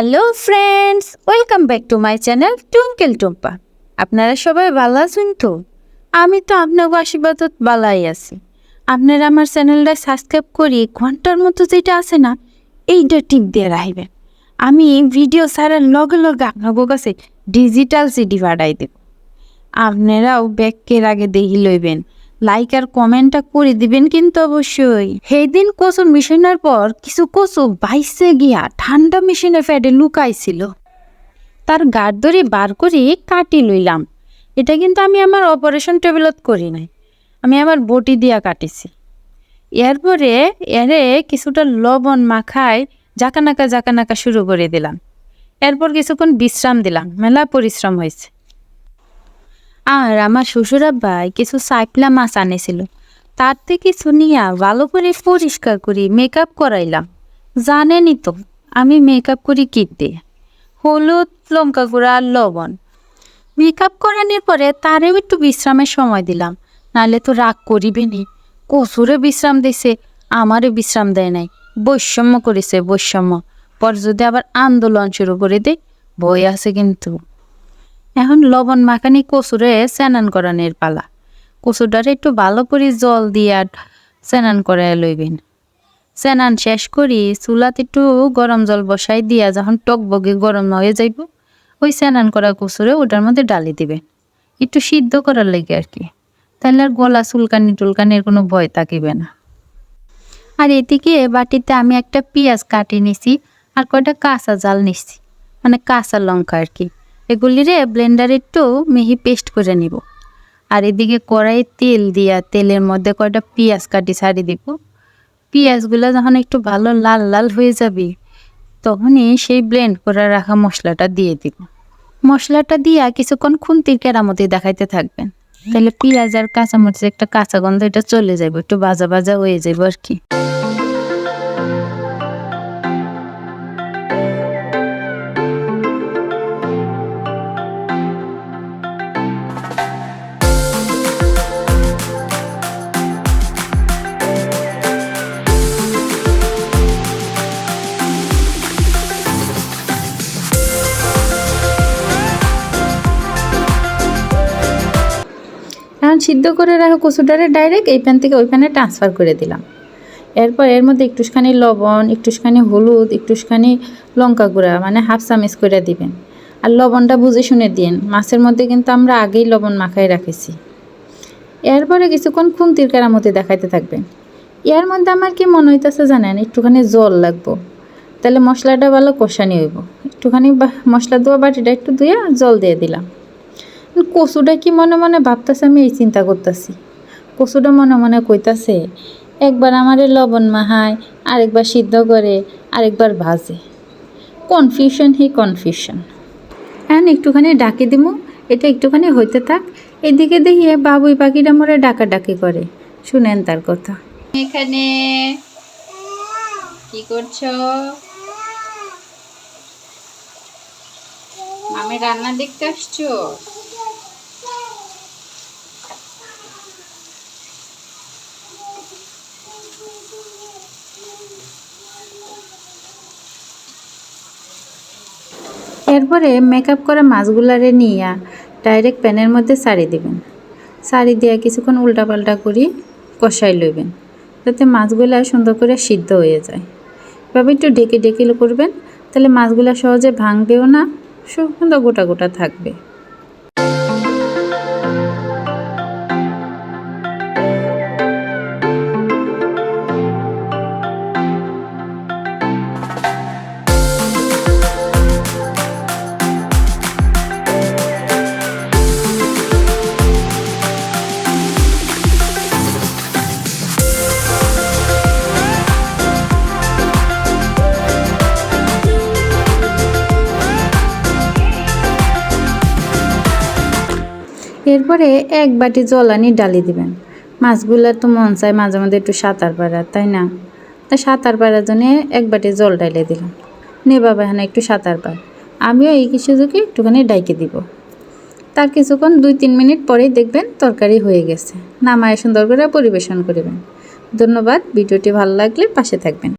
Hello friends welcome back to my channel Tunkel Tumpa আপনারা সবাই ভালো আছেন তো? আমি তো আপনাকে আশীর্বাদত বালাই আছি। আপনারা আমার চ্যানেলটা সাবস্ক্রাইব করি ঘণ্টার মতো যেটা আছে না, এইটা টিপ দিয়ে রাখবেন। আমি ভিডিও ছাড়ার লগে লগে আপনাদের কাছে ডিজিটাল সিডি পাঠাই দেব। আপনারাও ব্যাগের আগে দেখি লইবেন। লাইক আর কমেন্টটা করে দিবেন কিন্তু অবশ্যই। সেই দিন কচু মিশনের পর কিছু কচু বাইসে গিয়া ঠান্ডা মেশিনে ফ্যাটে লুকাইছিল। তার গাড় ধরে বার করে কাটি লইলাম। এটা কিন্তু আমি আমার অপারেশন টেবিলত করি নাই। আমি আমার বটি দিয়া কাটিছি। এরপরে এরে কিছুটা লবণ মাখায় জাকানাকা জাকানাকা শুরু করে দিলাম। এরপর কিছুক্ষণ বিশ্রাম দিলাম। মেলা পরিশ্রম হয়েছে। আর আমার শ্বশুর আব্বাই কিছু সাইপলা মাছ আনেছিল। তার থেকে শুনিয়া ভালো করে পরিষ্কার করি মেকআপ করাইলাম। জানেনই তো, আমি মেকআপ করি কী হলুদ, লঙ্কা গুঁড়া আর লবণ। মেকআপ করানোর পরে তারেও একটু বিশ্রামের সময় দিলাম। নাহলে তো রাগ করিবেনি কসুরে বিশ্রাম দিছে, আমারও বিশ্রাম দেয় নাই। বৈষম্য করেছে, বৈষম্য। পর যদি আবার আন্দোলন শুরু করে দেয় বই আছে কিন্তু। এখন লবণ মাখানি কচুরে স্নান করানোর পালা। কচুটারে একটু ভালো করে জল দিয়ে স্নান করায় লইবেন। স্নান শেষ করি চুলাতে একটু গরম জল বসাই দিয়া যখন টকবগে গরম হয়ে যাইব, ওই স্নান করা কচুরে ওটার মধ্যে ডালি দিবেন। একটু সিদ্ধ করার লাগে আর কি। তাহলে আর গলা চুলকানি টুলকানির কোনো ভয় থাকিবে না। আর এদিকে বাটিতে আমি একটা পেঁয়াজ কাটি নিছি আর কয়টা কাঁচা জাল নিছি মানে কাঁচা লঙ্কা আর কি। এগুলিরে ব্লেন্ডারে একটু মিহি পেস্ট করে নিব। আর এদিকে কড়াই তেল দিয়া, তেলের মধ্যে কয়টা পেঁয়াজ কাটি ছাড়ি দিব। পেঁয়াজগুলো যখন একটু ভালো লাল লাল হয়ে যাবে, তখনই সেই ব্লেন্ড করে রাখা মশলাটা দিয়ে দিব। মশলাটা দিয়া কিছুক্ষণ খুন্তির কেরামতি দেখাইতে থাকবেন। তাহলে পেঁয়াজ আর কাঁচামরিচ একটা কাঁচা গন্ধ এটা চলে যাবে একটু বাজা বাজা হয়ে যাবে আর কি। এখন সিদ্ধ করে রাখা কচুটারে ডাইরেক্ট এই প্যান থেকে ওই প্যানে ট্রান্সফার করে দিলাম। এরপর এর মধ্যে একটুখানি লবণ, একটুখানি হলুদ, একটুখানি লঙ্কা গুঁড়া মানে হাফ চামচ করে দিবেন। আর লবণটা বুঝে শুনে দিন মাছের মধ্যে কিন্তু আমরা আগেই লবণ মাখাই রাখেছি। এরপরে কিছুক্ষণ খুন্তির কেরামতি দেখাইতে থাকবেন। এর মধ্যে আমার কি মনে হইতেছে জানেন, একটুখানি জল লাগবো। তাহলে মশলাটা ভালো কষানি হইব। একটুখানি মশলা দেওয়া বাটিটা একটু ধুয়ে জল দিয়ে দিলাম। কচুটা কি মনে মনে ভাবতেছে, আমি এই চিন্তা করতেছি। কচুটা মনে মনে কইতাছে, একবার আমারে লবণ মাহায় আরেকবার সিদ্ধ করে, আরেকবার ভাজে। কনফিউশন হি কনফিউশন এখন একটুখানি ডাকি দিমু, এটা একটুখানি হইতে থাক। এদিকে দেখিয়ে বাবুই পাখিটা মরে ডাকাডাকি করে। শুনেন তার কথা। এখানে। কি করছ? আমি রান্না দেখতে আসছো? এরপরে মেকআপ করা মাছগুলারে নিয়ে ডাইরেক্ট প্যানের মধ্যে সারি দেবেন। সারি দিয়ে কিছুক্ষণ উল্টাপাল্টা করি কষাই লইবেন, যাতে মাছগুলা সুন্দর করে সিদ্ধ হয়ে যায়। এভাবে একটু ঢেকে ঢেকে করবেন, তাহলে মাছগুলা সহজে ভাঙবেও না সুন্দর গোটা গোটা থাকবে। এরপরে এক বাটি জল আনি ডালি দিবেন। মাছগুলো তো মন চায় মাঝে মাঝে একটু সাঁতার পাড়ার তাই না? তা সাঁতার পাড়ার জন্য এক বাটি জল ডাইলে দিলাম। নে বাবা, এখানে একটু সাঁতার পার। আমিও এই সুযোগে একটুখানি ডাইকে দিব। তার কিছুক্ষণ দুই তিন মিনিট পরেই দেখবেন তরকারি হয়ে গেছে। নামায় সুন্দর করে পরিবেশন করবেন। ধন্যবাদ, ভিডিওটি ভালো লাগলে পাশে থাকবেন।